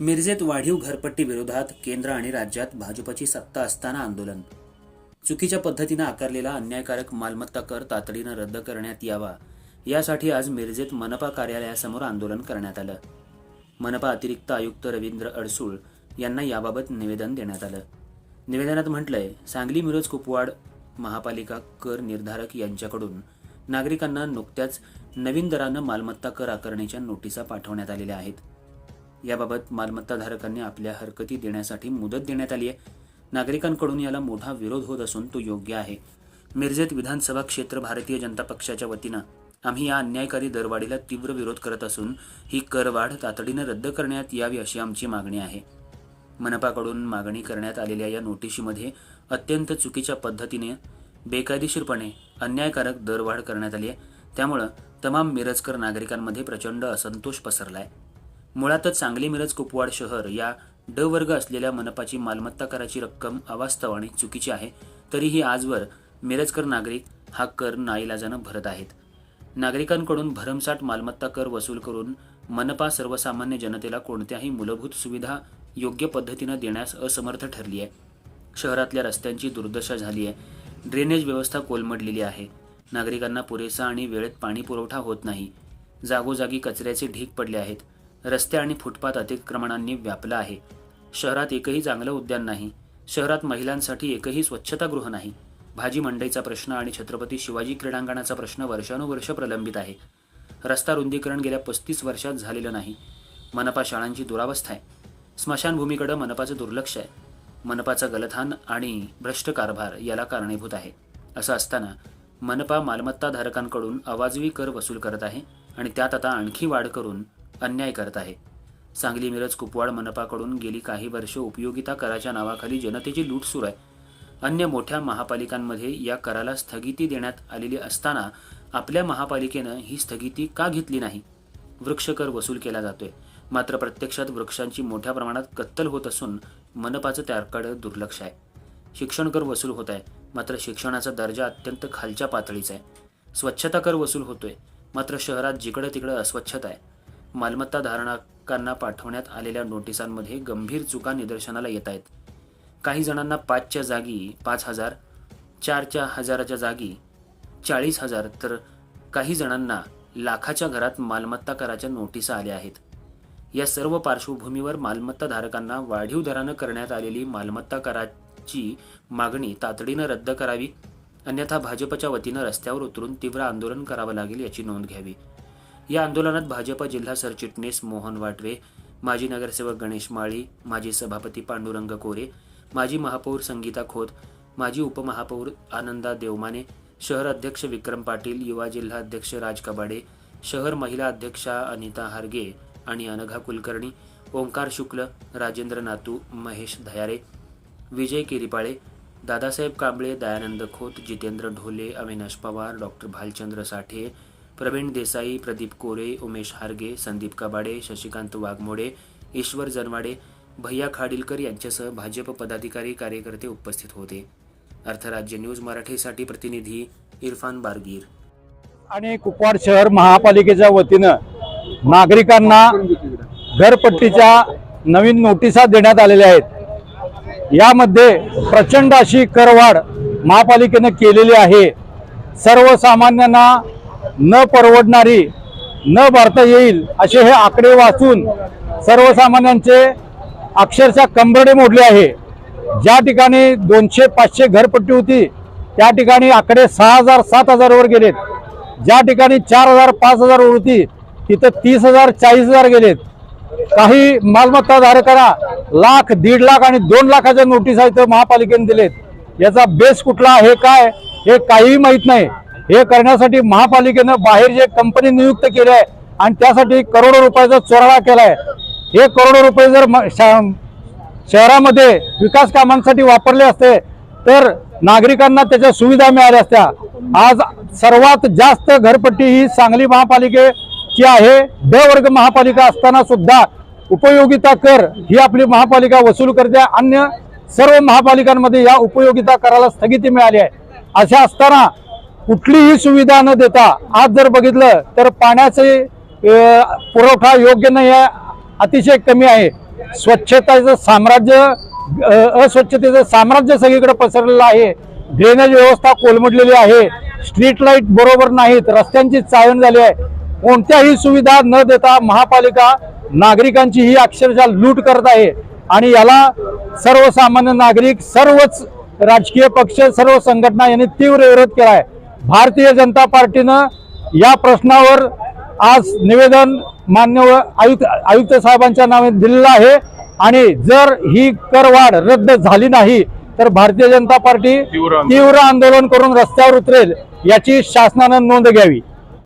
मिरजेत वाढीव घरपट्टी विरोधात केंद्र आणि राज्यात भाजपची सत्ता असताना आंदोलन. चुकीच्या पद्धतीनं आकारलेला अन्यायकारक मालमत्ता कर तातडीनं रद्द करण्यात यावा. यासाठी आज मिरजेत मनपा कार्यालयासमोर आंदोलन करण्यात आलं. मनपा अतिरिक्त आयुक्त रवींद्र अडसूळ यांना याबाबत निवेदन देण्यात आलं. निवेदनात म्हटलंय सांगली मिरज कुपवाड महापालिका कर निर्धारक यांच्याकडून नागरिकांना नुकत्याच नवीन दरानं मालमत्ता कर आकारण्याच्या नोटिसा पाठवण्यात आलेल्या आहेत. याबाबत मालमत्ताधारकांनी आपल्या हरकती देण्यासाठी मुदत देण्यात आली आहे. नागरिकांकडून याला मोठा विरोध होत असून तो योग्य आहे. मिरजेत विधानसभा क्षेत्र भारतीय जनता पक्षाच्या वतीनं आम्ही या अन्यायकारी दरवाढीला तीव्र विरोध करत असून ही करवाढ तातडीनं रद्द करण्यात यावी अशी आमची मागणी आहे. मनपाकडून मागणी करण्यात आलेल्या या नोटिशीमध्ये अत्यंत चुकीच्या पद्धतीने बेकायदेशीरपणे अन्यायकारक दरवाढ करण्यात आली आहे. त्यामुळं तमाम मिरजकर नागरिकांमध्ये प्रचंड असंतोष पसरलाय. मुळातच सांगली मिरज कुपवाड शहर या ड वर्ग असलेल्या मनपाची मालमत्ता कराची रक्कम अवास्तव आणि चुकीची आहे तरीही आजवर मिरजकर नागरिक हा कर नाईलाजानं भरत आहेत. नागरिकांकडून भरमसाठ मालमत्ता कर वसूल करून मनपा सर्वसामान्य जनतेला कोणत्याही मूलभूत सुविधा योग्य पद्धतीनं देण्यास असमर्थ ठरली आहे शहरातल्या रस्त्यांची दुर्दशा झाली आहे ड्रेनेज व्यवस्था कोलमडलेली आहे. नागरिकांना पुरेसा आणि वेळेत पाणी पुरवठा होत नाही. जागोजागी कचऱ्याचे ढीक पडले आहेत. रस्ते आणि फुटपाथ अतिक्रमणांनी व्यापला आहे. शहरात एकही चांगलं उद्यान नाही. शहरात महिलांसाठी एकही स्वच्छतागृह नाही. भाजी मंडईचा प्रश्न आणि छत्रपती शिवाजी क्रीडांगणाचा प्रश्न वर्षानुवर्ष प्रलंबित आहे. रस्ता रुंदीकरण गेल्या पस्तीस वर्षात झालेलं नाही. मनपा शाळांची दुरावस्था आहे. स्मशानभूमीकडे मनपाचं दुर्लक्ष आहे. मनपाचा गलथान आणि भ्रष्ट कारभार याला कारणीभूत आहे. असं असताना मनपा मालमत्ताधारकांकडून अवाजवी कर वसूल करत आहे आणि त्यात आता आणखी वाढ करून अन्याय करत आहे. सांगली मिरज कुपवाड मनपाकडून गेली काही वर्ष उपयोगिता कराच्या नावाखाली जनतेची लूट सुरू आहे. अन्य मोठ्या महापालिकांमध्ये या कराला स्थगिती देण्यात आलेली असताना आपल्या महापालिकेनं ही स्थगिती का घेतली नाही? वृक्षकर वसूल केला जातोय. मात्र प्रत्यक्षात वृक्षांची मोठ्या प्रमाणात कत्तल होत असून मनपाचं त्याकडे दुर्लक्ष आहे. शिक्षण कर वसूल होत आहे. मात्र शिक्षणाचा दर्जा अत्यंत खालच्या पातळीचा आहे. स्वच्छता कर वसूल होतोय. मात्र शहरात जिकडं तिकडं अस्वच्छता आहे. मालमत्ता धारणाकांना पाठवण्यात आलेल्या नोटिसांमध्ये गंभीर चुका निदर्शनाला येत आहेत. काही जणांना पाचच्या जागी पाच हजार चारच्या हजाराच्या जागी चाळीस हजार तर काही जणांना लाखाच्या घरात मालमत्ता कराच्या नोटिसा आल्या आहेत. या सर्व पार्श्वभूमीवर मालमत्ता धारकांना वाढीव दरानं करण्यात आलेली मालमत्ता कराची मागणी तातडीनं रद्द करावी अन्यथा भाजपच्या वतीनं रस्त्यावर उतरून तीव्र आंदोलन करावं लागेल याची नोंद घ्यावी. या आंदोलनात भाजप जिल्हा सरचिटणीस मोहन वाटवे माजी नगरसेवक गणेश माळी माजी सभापती पांडुरंग कोरे माजी महापौर संगीता खोत माजी उपमहापौर आनंदा देवमाने शहर अध्यक्ष विक्रम पाटील युवा जिल्हा अध्यक्ष राज कबाडे शहर महिला अध्यक्षा अनिता हारगे आणि अनघा कुलकर्णी ओंकार शुक्ल राजेंद्र नातू महेश धयारे विजय किरीपाळे दादासाहेब कांबळे दयानंद खोत जितेंद्र ढोले अविनाश पवार डॉक्टर भालचंद्र साठे प्रवीण देसाई प्रदीप कोरे उमेश हारगे संदीप कबाडे शशिकांत वाघमोडे ईश्वर जनवाडे भैया खाडीलकर यांच्यासह भाजप पदाधिकारी कार्यकर्ते उपस्थित होते. अर्थराज्य न्यूज मराठीसाठी प्रतिनिधी इरफान बारगीर. आणि कुपवाड शहर महापालिकेच्या वतीनं नागरिकांना घरपट्टीच्या नवीन नोटिसा देण्यात आलेल्या आहेत. यामध्ये प्रचंड अशी करवाढ महापालिकेनं केलेली आहे. सर्वसामान्यांना न परवडणारी न भरता येईल असे हे आकडे वाचून सर्वसामान्यांचे अक्षरशः कंबरडे मोडले आहे. ज्या ठिकाणी दोनशे पाचशे घरपट्टी होती त्या ठिकाणी आकडे सहा हजार सात हजारवर गेलेत. ज्या ठिकाणी चार हजार पाच हजार होती तिथं तीस हजार चाळीस हजार गेलेत. काही मालमत्ता धारकांना लाख दीड लाख आणि दोन लाखाच्या नोटीस आहेत महापालिकेने दिलेत. याचा बेस कुठला आहे काय हे काहीही माहीत नाही. हे करण्यासाठी महापालिकेनं बाहेर जे कंपनी नियुक्त केली आहे आणि त्यासाठी करोडो रुपयाचा चोराळा केलाय. हे करोडो रुपये जर म- शहरामध्ये विकास कामांसाठी वापरले असते तर नागरिकांना त्याच्या सुविधा मिळाल्या असत्या. आज सर्वात जास्त घरपट्टी ही सांगली महापालिकेची आहे. ड वर्ग महापालिका असताना सुद्धा उपयोगिता कर ही आपली महापालिका वसूल करते. अन्य सर्व महापालिकांमध्ये या उपयोगिता कराला स्थगिती मिळाली आहे. अशा असताना कुठलीही सुविधा न देता आज जर बघितलं तर पाण्याचे पुरवठा योग्य नाही आहे अतिशय कमी आहे. स्वच्छतेचं साम्राज्य अस्वच्छतेचं साम्राज्य सगळीकडे पसरलेलं आहे. ड्रेनेज व्यवस्था कोलमडलेली आहे. स्ट्रीट लाइट बरोबर नाहीत. रस्त्यांची चाळण झाली आहे. कोणत्याही सुविधा न देता महापालिका नागरिकांची ही अक्षरशः लूट करत आहे. आणि याला सर्वसामान्य नागरिक सर्वच राजकीय पक्ष सर्व संघटना यांनी तीव्र विरोध केला आहे. भारतीय जनता पार्टीनं या प्रश्नावर आज निवेदन मान्य आयुक्त आयुक्त साहेबांच्या नावे दिलेलं आहे. आणि जर ही करवाढ रद्द झाली नाही तर भारतीय जनता पार्टी तीव्र आंदोलन करून रस्त्यावर उतरेल याची शासनानं नोंद घ्यावी.